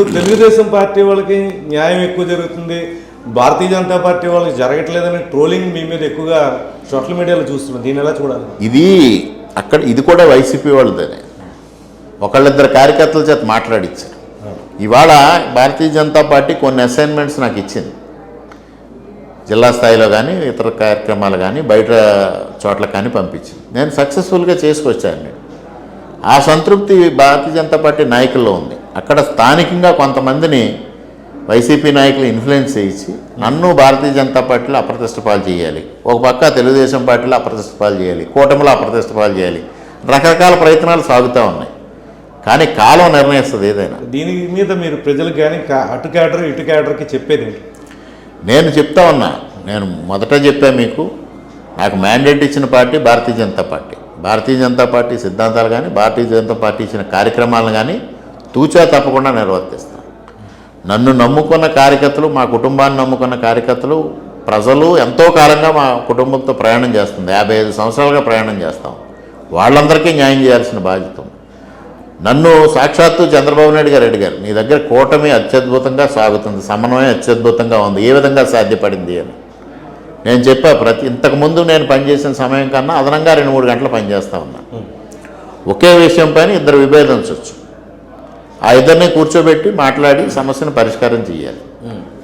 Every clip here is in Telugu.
ఇప్పుడు తెలుగుదేశం పార్టీ వాళ్ళకి న్యాయం ఎక్కువ జరుగుతుంది. భారతీయ జనతా పార్టీ వాళ్ళకి జరగట్లేదని ట్రోలింగ్ మీ మీద ఎక్కువగా సోషల్ మీడియాలో చూస్తున్నాం దీని ఎలా చూడాలి? ఇది అక్కడ ఇది కూడా వైసీపీ వాళ్ళదేనే. ఒకళ్ళిద్దరు కార్యకర్తల చేత మాట్లాడించారు ఇవాళ భారతీయ జనతా పార్టీ కొన్ని అసైన్మెంట్స్ నాకు ఇచ్చింది. జిల్లా స్థాయిలో కానీ ఇతర కార్యక్రమాలు కానీ బయట చోట్ల కానీ పంపించింది. నేను సక్సెస్ఫుల్గా చేసుకొచ్చాను. నేను ఆ సంతృప్తి భారతీయ జనతా పార్టీ నాయకుల్లో ఉంది. అక్కడ స్థానికంగా కొంతమందిని వైసీపీ నాయకులు ఇన్ఫ్లుయెన్స్ చేయించి నన్ను భారతీయ జనతా పార్టీలో అప్రతిష్ట పాలు చేయాలి. ఒక పక్క తెలుగుదేశం పార్టీలో అప్రతిష్ట పాలు చేయాలి. కూటమిలో అప్రతిష్ట పాలు చేయాలి. రకరకాల ప్రయత్నాలు సాగుతూ ఉన్నాయి. కానీ కాలం నిర్ణయిస్తుంది ఏదైనా. దీని మీద మీరు ప్రజలకు కానీ అటు క్యాడర్ ఇటు క్యాడర్కి చెప్పేది నేను చెప్తా ఉన్నా. నేను మొదట చెప్పా మీకు నాకు మ్యాండేట్ ఇచ్చిన party Bharatiya Janata party. Bharatiya Janata party సిద్ధాంతాలు కానీ భారతీయ జనతా పార్టీ ఇచ్చిన కార్యక్రమాలను కానీ తూచా తప్పకుండా నిర్వర్తిస్తాను. నన్ను నమ్ముకున్న కార్యకర్తలు మా కుటుంబాన్ని నమ్ముకున్న కార్యకర్తలు ప్రజలు ఎంతో కాలంగా మా కుటుంబంతో ప్రయాణం చేస్తుంది. యాభై ఐదు సంవత్సరాలుగా ప్రయాణం చేస్తాం. వాళ్ళందరికీ న్యాయం చేయాల్సిన బాధ్యత నన్ను సాక్షాత్తు చంద్రబాబు నాయుడు గారు అడిగారు నీ దగ్గర కూటమి అత్యద్భుతంగా సాగుతుంది సమన్వయం అత్యద్భుతంగా ఉంది ఏ విధంగా సాధ్యపడింది? అని. నేను చెప్పా ప్రతి ఇంతకుముందు నేను పనిచేసిన సమయం కన్నా అదనంగా రెండు మూడు గంటలు పనిచేస్తా ఉన్నా. ఒకే విషయం పైన ఇద్దరు విభేదించవచ్చు ఆ ఇద్దరిని కూర్చోబెట్టి మాట్లాడి సమస్యను పరిష్కారం చేయాలి.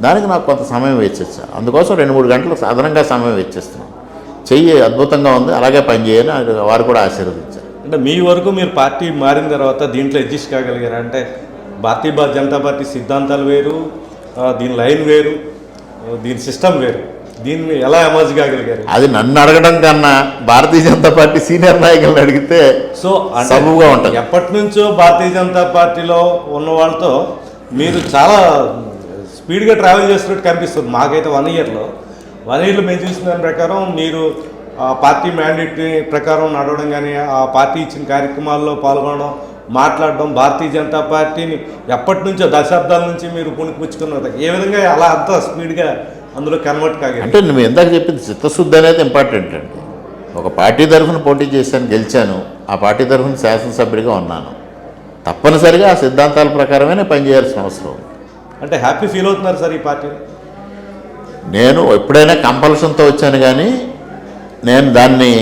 దానికి నాకు కొంత సమయం వెచ్చొచ్చా అందుకోసం రెండు మూడు గంటలు అదనంగా సమయం వెచ్చిస్తున్నాను చెయ్యి అద్భుతంగా ఉంది అలాగే పనిచేయని వారు కూడా ఆశీర్వదించారు. అంటే మీ వరకు మీరు పార్టీ మారిన తర్వాత దీంట్లో అడ్జస్ట్ కాగలిగారు? అంటే భారతీయ జనతా పార్టీ సిద్ధాంతాలు వేరు దీని లైన్ వేరు దీని సిస్టమ్ వేరు. దీన్ని ఎలా ఎమర్జ్ కాగలిగారు? అది నన్ను అడగడం కన్నా భారతీయ జనతా పార్టీ సీనియర్ నాయకులను అడిగితే సో అంటే సబబుగా ఉంటుంది. ఎప్పటి నుంచో భారతీయ జనతా పార్టీలో ఉన్న వాళ్ళతో మీరు చాలా స్పీడ్గా ట్రావెల్ చేస్తున్నట్టు కనిపిస్తుంది. మాకైతే వన్ ఇయర్లో. వన్ ఇయర్లో మేము చూసిన దాని ప్రకారం మీరు ఆ పార్టీ మ్యాండేట్ ప్రకారం నడవడం కానీ ఆ పార్టీ ఇచ్చిన కార్యక్రమాల్లో పాల్గొనడం మాట్లాడడం భారతీయ జనతా పార్టీని ఎప్పటి నుంచో దశాబ్దాల నుంచి మీరు పుణికిపుచ్చుకున్నారు ఏ విధంగా అలా అంత స్పీడ్గా అందులో కన్వర్ట్ కాగలిగారు అంటే నువ్వు ఇందాక చెప్పింది చిత్తశుద్ధి అనేది ఇంపార్టెంట్ అండి. ఒక పార్టీ తరఫున పోటీ చేశాను గెలిచాను ఆ పార్టీ తరఫున శాసనసభ్యుడిగా ఉన్నాను. తప్పనిసరిగా ఆ సిద్ధాంతాల ప్రకారమే నేను పనిచేయాల్సిన అవసరం ఉంది. అంటే హ్యాపీ ఫీల్ అవుతున్నారు సార్ ఈ పార్టీ? నేను ఎప్పుడైనా కంపల్షన్తో వచ్చాను కానీ నేను దాన్ని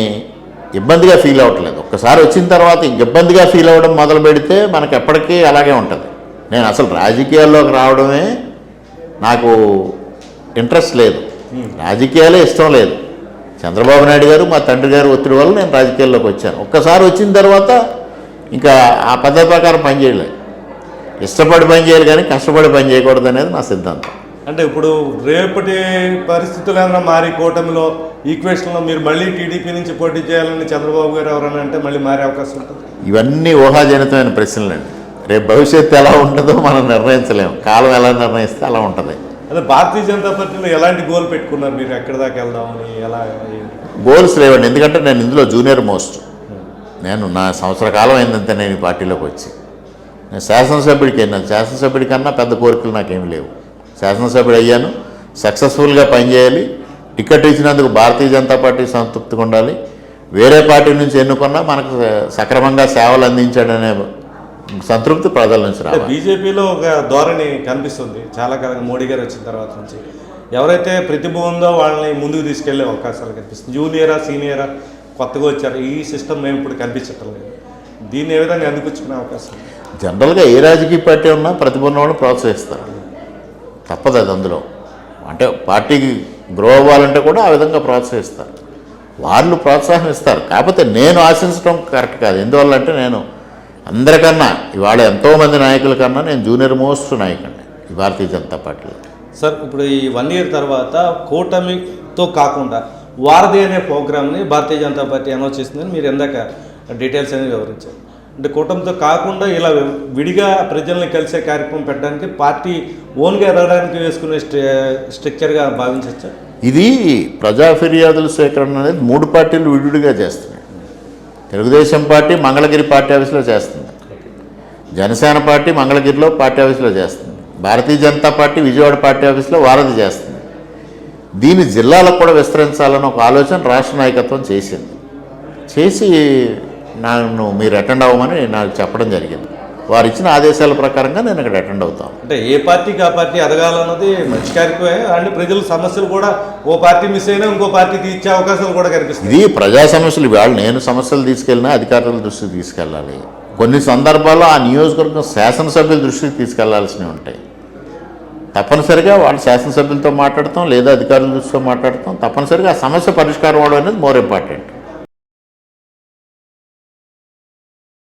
ఇబ్బందిగా ఫీల్ అవ్వట్లేదు. ఒక్కసారి వచ్చిన తర్వాత ఇంక ఇబ్బందిగా ఫీల్ అవ్వడం మొదలు పెడితే మనకు ఎప్పటికీ అలాగే ఉంటుంది. నేను అసలు రాజకీయాల్లోకి రావడమే నాకు ఇంట్రెస్ట్ లేదు. రాజకీయాలే ఇష్టం లేదు. చంద్రబాబు నాయుడు గారు మా తండ్రి గారు ఒత్తిడి వల్ల నేను రాజకీయాల్లోకి వచ్చాను. ఒక్కసారి వచ్చిన తర్వాత ఇంకా ఆ పద్ధతి ప్రకారం పనిచేయలేదు ఇష్టపడి పని చేయాలి కానీ కష్టపడి పని చేయకూడదు అనేది నా సిద్ధాంతం. అంటే ఇప్పుడు రేపటి పరిస్థితులు ఏమైనా మారి కూటమిలో ఈక్వేషన్లో మీరు మళ్ళీ టీడీపీ నుంచి పోటీ చేయాలని చంద్రబాబు గారు ఎవరైనా అంటే మళ్ళీ మారే అవకాశం ఉంటుంది? ఇవన్నీ ఊహాజనితమైన ప్రశ్నలండి. రేపు భవిష్యత్తు ఎలా ఉంటుందో మనం నిర్ణయించలేము. కాలం ఎలా నిర్ణయిస్తే అలా ఉంటుంది. అదే భారతీయ జనతా పార్టీలో ఎలాంటి గోల్ పెట్టుకున్నారు మీరు? ఎక్కడి దాకా వెళ్దామని? ఎలా గోల్స్ లేవండి. ఎందుకంటే నేను ఇందులో జూనియర్ మోస్ట్. నేను నా సంవత్సర కాలం అయిందంతే నేను ఈ పార్టీలోకి వచ్చి. నేను శాసనసభ్యుడికి అయినాను శాసనసభ్యుడి కన్నా పెద్ద కోరికలు నాకేమి లేవు. శాసనసభ్యుడు అయ్యాను. సక్సెస్ఫుల్గా పనిచేయాలి. టికెట్ ఇచ్చినందుకు భారతీయ జనతా పార్టీ సంతృప్తిగా ఉండాలి. వేరే పార్టీ నుంచి ఎన్నుకున్నా మనకు సక్రమంగా సేవలు అందించాడనే సంతృప్తి ప్రజల నుంచి బీజేపీలో ఒక ధోరణి కనిపిస్తుంది. చాలా కాలంగా మోడీ గారు వచ్చిన తర్వాత నుంచి. ఎవరైతే ప్రతిభ ఉందో వాళ్ళని ముందుకు తీసుకెళ్ళే అవకాశాలు కనిపిస్తుంది జూనియరా సీనియరా కొత్తగా వచ్చారు. ఈ సిస్టమ్ మేము ఇప్పుడు కనిపించటం లేదు. దీన్ని ఏ విధంగా అందిపుచ్చుకునే అవకాశం? జనరల్గా ఏ రాజకీయ పార్టీ ఉన్నా ప్రతిభ ఉన్నవాళ్ళు ప్రోత్సహిస్తారు. తప్పదు అది అందులో. అంటే పార్టీకి గ్రో అవ్వాలంటే కూడా ఆ విధంగా ప్రోత్సహిస్తారు. వాళ్ళు ప్రోత్సాహం ఇస్తారు. కాకపోతే నేను ఆశించడం కరెక్ట్ కాదు. ఎందువల్ల అంటే నేను అందరికన్నా ఇవాళ ఎంతోమంది నాయకుల కన్నా నేను జూనియర్ మోస్ట్ నాయకుడిని ఈ భారతీయ జనతా పార్టీలో. సార్ ఇప్పుడు ఈ వన్ ఇయర్ తర్వాత కూటమితో కాకుండా వారధి అనే ప్రోగ్రామ్ని భారతీయ జనతా పార్టీ అనౌన్స్ చేసిందని మీరు ఎందాక డీటెయిల్స్ అనేది వివరించారు. అంటే కూటమితో కాకుండా ఇలా విడిగా ప్రజల్ని కలిసే కార్యక్రమం పెట్టడానికి పార్టీ ఓన్గా ఎదగడానికి వేసుకునే స్ట్ర స్ట్రక్చర్గా భావించవచ్చా? ఇది ప్రజా ఫిర్యాదుల సేకరణ అనేది మూడు పార్టీలు విడివిడిగా చేస్తున్నాయి. తెలుగుదేశం పార్టీ మంగళగిరి పార్టీ ఆఫీస్లో చేస్తుంది. జనసేన పార్టీ మంగళగిరిలో పార్టీ ఆఫీస్లో చేస్తుంది. భారతీయ జనతా పార్టీ విజయవాడ పార్టీ ఆఫీస్లో వారధి చేస్తుంది. దీన్ని జిల్లాలకు కూడా విస్తరించాలని ఒక ఆలోచన రాష్ట్ర నాయకత్వం చేసింది. చేసి నన్ను మీరు అటెండ్ అవ్వమని నాకు చెప్పడం జరిగింది. వారు ఇచ్చిన ఆదేశాల ప్రకారంగా నేను ఇక్కడ అటెండ్ అవుతాను అంటే ఏ పార్టీకి ఆ పార్టీ ఎదగాలన్నది మంచి కార్యక్రమే అండ్ ప్రజల సమస్యలు కూడా ఓ పార్టీ మిస్ అయినా ఇంకో పార్టీ తీర్చే అవకాశాలు కూడా కనిపిస్తాయి. ఇది ప్రజా సమస్యలు ఇవాళ నేను సమస్యలు తీసుకెళ్ళినా అధికారుల దృష్టికి తీసుకెళ్ళాలి. కొన్ని సందర్భాల్లో ఆ నియోజకవర్గం శాసనసభ్యుల దృష్టికి తీసుకెళ్ళాల్సినవి ఉంటాయి. తప్పనిసరిగా వాళ్ళు శాసనసభ్యులతో మాట్లాడతాం లేదా అధికారుల దృష్టితో మాట్లాడతాం. తప్పనిసరిగా ఆ సమస్య పరిష్కారం అవడం అనేది మోర్ ఇంపార్టెంట్.